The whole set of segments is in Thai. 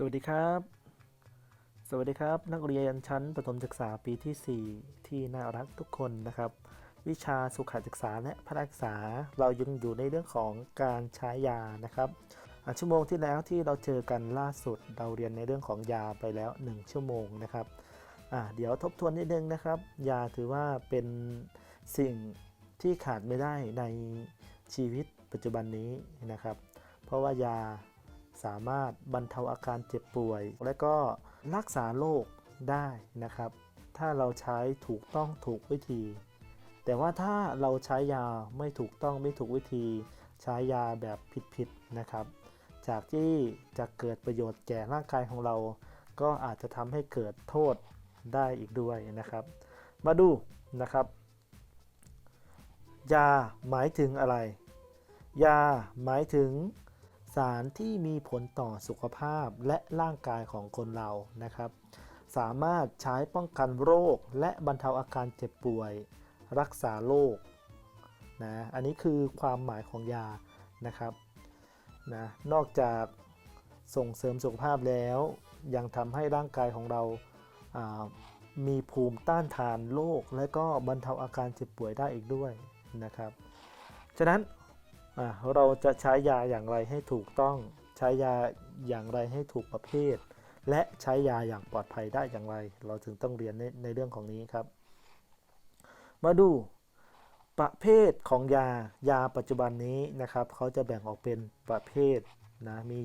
สวัสดีครับ สวัสดีครับ นักเรียนชั้นประถมศึกษาปีที่ 4 ที่น่ารักทุกคนนะครับ วิชาสุขศึกษาและพละศึกษาเรายังอยู่ในเรื่องของการใช้ยานะครับชั่วโมงที่แล้วที่เราเจอกันล่าสุดเราเรียนในเรื่องของยาไปแล้ว 1 ชั่วโมงนะครับเดี๋ยวทบทวนนิดนึงนะครับ ยาถือว่าเป็นสิ่งที่ขาดไม่ได้ในชีวิตปัจจุบันนี้นะครับ เพราะว่ายา สามารถบรรเทาอาการเจ็บป่วย และก็รักษาโรคได้นะครับ ถ้าเราใช้ถูกต้องถูกวิธี แต่ว่าถ้าเราใช้ยาไม่ถูกต้องไม่ถูกวิธี ใช้ยาแบบผิดๆนะครับ จากที่จะเกิดประโยชน์แก่ร่างกายของเรา ก็อาจจะทำให้เกิดโทษได้อีกด้วยนะครับ มาดูนะครับ ยาหมายถึงอะไร ยาหมายถึง สารที่มีผลต่อสุขภาพและร่างกายของคนเรานะครับ สามารถใช้ป้องกันโรคและบรรเทาอาการเจ็บป่วย รักษาโรคนะอันนี้คือความหมายของยานะครับนะนอกจากส่งเสริมสุขภาพแล้วยังทำให้ร่างกายของเราามีภูมิต้านทานโรคและก็บรรเทาอาการเจ็บป่วยได้อีกด้วยนะครับ ฉะนั้น เราจะใช้ยาอย่างไรให้ถูกต้อง ใช้ยาอย่างไรให้ถูกประเภท และใช้ยาอย่างปลอดภัยได้อย่างไร เราถึงต้องเรียนในในเรื่องของนี้ครับ มาดูประเภทของยายาปัจจุบันนี้นะครับเขาจะแบ่งออกเป็นประเภทนะมี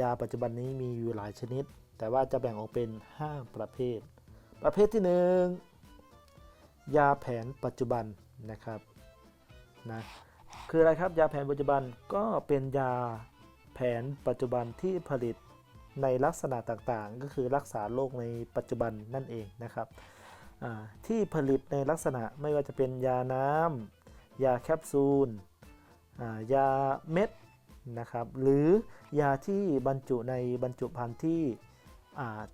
ยาปัจจุบันนี้มีอยู่หลายชนิด แต่ว่าจะแบ่งออกเป็น 5 ประเภท ประเภทที่ 1 ยาแผนปัจจุบันนะครับนะ คืออะไรครับยาแผนปัจจุบันก็เป็นยาแผนปัจจุบันที่ผลิตในลักษณะต่างๆ ก็คือรักษาโรคในปัจจุบันนั่นเองนะครับที่ผลิตในลักษณะไม่ว่าจะเป็นยาน้ำยาแคปซูลยาเม็ดนะครับหรือยาที่บรรจุในบรรจุภัณฑ์ที่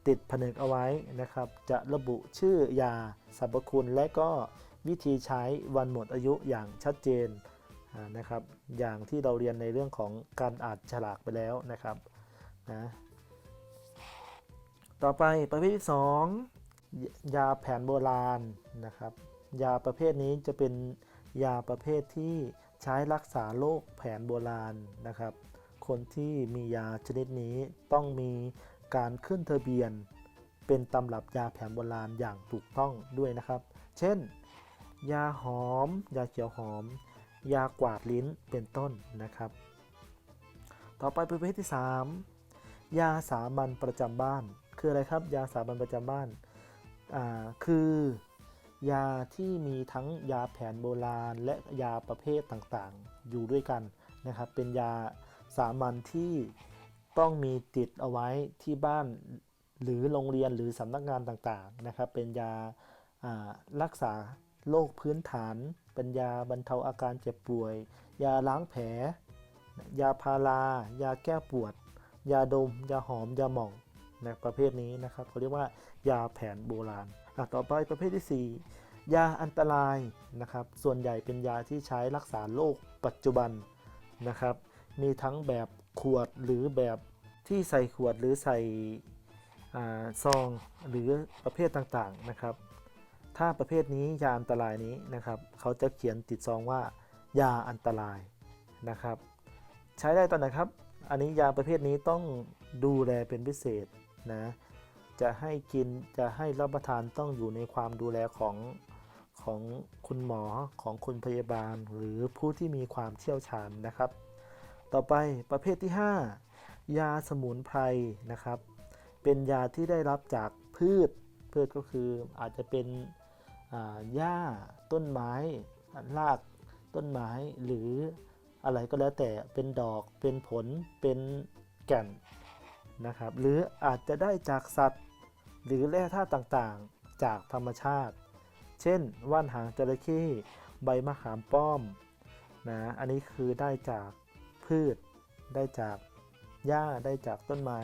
ติดผนึกเอาไว้นะครับ จะระบุชื่อยาสรรพคุณและก็วิธีใช้วันหมดอายุอย่างชัดเจน นะครับอย่างที่เราเรียนในเรื่องของการอ่านฉลากไปแล้วนะครับนะต่อไปประเภทที่ 2 ยาแผนโบราณนะครับยาประเภทนี้จะเป็นยาประเภทที่ใช้รักษาโรคแผนโบราณนะครับ คนที่มียาชนิดนี้ต้องมีการขึ้นทะเบียน เป็นตำรับยาแผนโบราณอย่างถูกต้องด้วยนะครับ เช่น ยาหอม ยาเขียวหอม ยากวาดลิ้นเป็นต้นนะครับ ต่อไปประเภทที่ 3 ยาสามัญประจำบ้าน คืออะไรครับ ยาสามัญประจำบ้านอ่าคือยาที่มีทั้งยาแผนโบราณ และยาประเภทต่างๆ อยู่ด้วยกันนะครับ เป็นยาสามัญที่ต้องมีติดเอาไว้ที่บ้านหรือโรงเรียนหรือสำนักงานต่างๆนะครับ เป็นยาารักษาโรคพื้นฐาน เป็นยาบรรเทาอาการเจ็บป่วย ยาล้างแผล ยาพารา ยาแก้ปวด ยาดม ยาหอม ยาหม่องนะประเภทนี้นะครับเขาเรียกว่ายาแผนโบราณต่อไปประเภทที่ 4 ยาอันตรายนะครับ ส่วนใหญ่เป็นยาที่ใช้รักษาโรคปัจจุบันนะครับ มีทั้งแบบขวดหรือแบบที่ใส่ขวดหรือใส่อซองหรือประเภทต่างๆนะครับ ถ้าประเภทนี้ยาอันตรายนี้นะครับ เขาจะเขียนติดซองว่ายาอันตรายนะครับ ใช้ได้ตอนไหนครับ อันนี้ยาประเภทนี้ต้องดูแลเป็นพิเศษนะจะให้กินจะให้รับประทานต้องอยู่ในความดูแลของของคุณหมอของคุณพยาบาล หรือผู้ที่มีความเชี่ยวชาญนะครับ ต่อไปประเภทที่ 5 ยาสมุนไพรนะครับ เป็นยาที่ได้รับจากพืชพืชก็คืออาจจะเป็น หญ้าต้นไม้รากต้นไม้หรืออะไรก็แล้วแต่เป็นดอกเป็นผลเป็นแก่นนะครับ หรืออาจจะได้จากสัตว์ หรือแร่ธาตุต่างๆ จากธรรมชาติ เช่น ว่านหางจระเข้ใบมะขามป้อมนะอันนี้คือได้จากพืช ได้จากหญ้าได้จากต้นไม้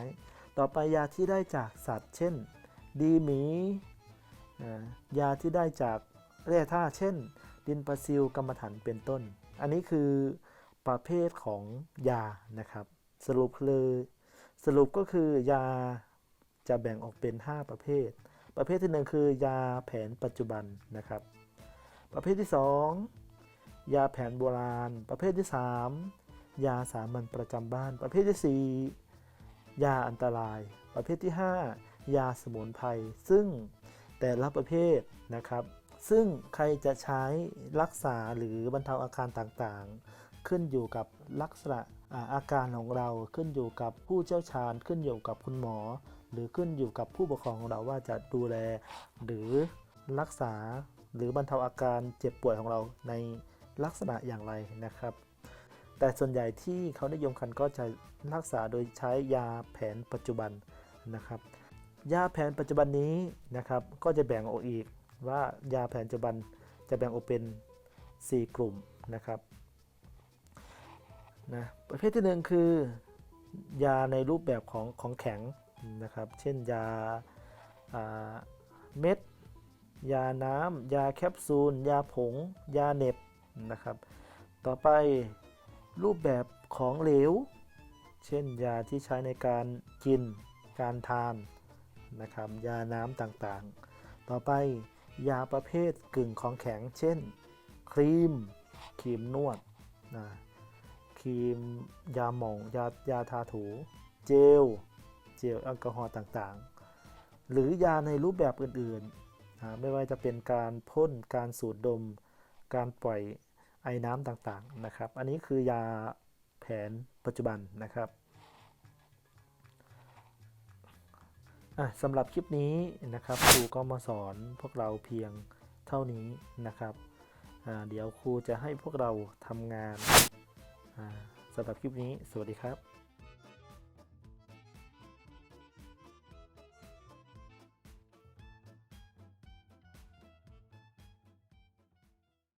ต่อไปยาที่ได้จากสัตว์ เช่น ดีหมี ยาที่ได้จากแร่ธาตุเช่น ดินประซิลกรรมฐานเป็นต้น อันนี้คือประเภทของยานะครับ สรุปเลยสรุปก็คือยาจะแบ่งออกเป็น 5 ประเภท ประเภทที่หนึ่งคือยาแผนปัจจุบันนะครับ ประเภทที่ 2 ยาแผนโบราณ ประเภทที่ 3 ยาสามัญประจำบ้าน ประเภทที่ 4 ยาอันตราย ประเภทที่ 5 ยาสมุนไพรซึ่ง แต่ละประเภทนะครับ ซึ่งใครจะใช้รักษาหรือบรรเทาอาการต่างๆ ขึ้นอยู่กับลักษณะอาอาการของเราขึ้นอยู่กับผู้เชี่ยวชาญ ขึ้นอยู่กับคุณหมอ หรือขึ้นอยู่กับผู้ปกครองของเราว่าจะดูแล หรือรักษาหรือบรรเทาอาการเจ็บป่วยของเราในลักษณะอย่างไรนะครับ แต่ส่วนใหญ่ที่เขานิยมกันก็จะรักษาโดยใช้ยาแผนปัจจุบันนะครับ ยาแผนปัจจุบันนี้นะครับก็จะแบ่งออกอีกว่ายาแผนปัจจุบันจะแบ่งออกเป็น 4 กลุ่มนะครับนะประเภทที่หนึ่งคือยาในรูปแบบของของแข็งนะครับ เช่นยาาเม็ด ยาน้ำ ยาแคปซูล ยาผง ยาเน็บนะครับ ต่อไปรูปแบบของเหลว เช่นยาที่ใช้ในการกิน การทาน นะครับ ยาน้ำต่างๆ ต่อไปยาประเภทกึ่งของแข็ง เช่น ครีม ครีมนวดนะครีม ยาหมอง ยายาทาถู เจล เจลแอลกอฮอล์ต่างๆ หรือยาในรูปแบบอื่นๆอ่าไม่ว่าจะเป็นการพ่น การสูดดม การปล่อยไอ้น้ำต่างๆ นะครับ อันนี้คือยาแผนปัจจุบันนะครับ อะสำหรับคลิปนี้นะครับครูก็มาสอนพวกเราเพียงเท่านี้นะครับเดี๋ยวครูจะให้พวกเราทำงานสำหรับคลิปนี้ สวัสดีครับ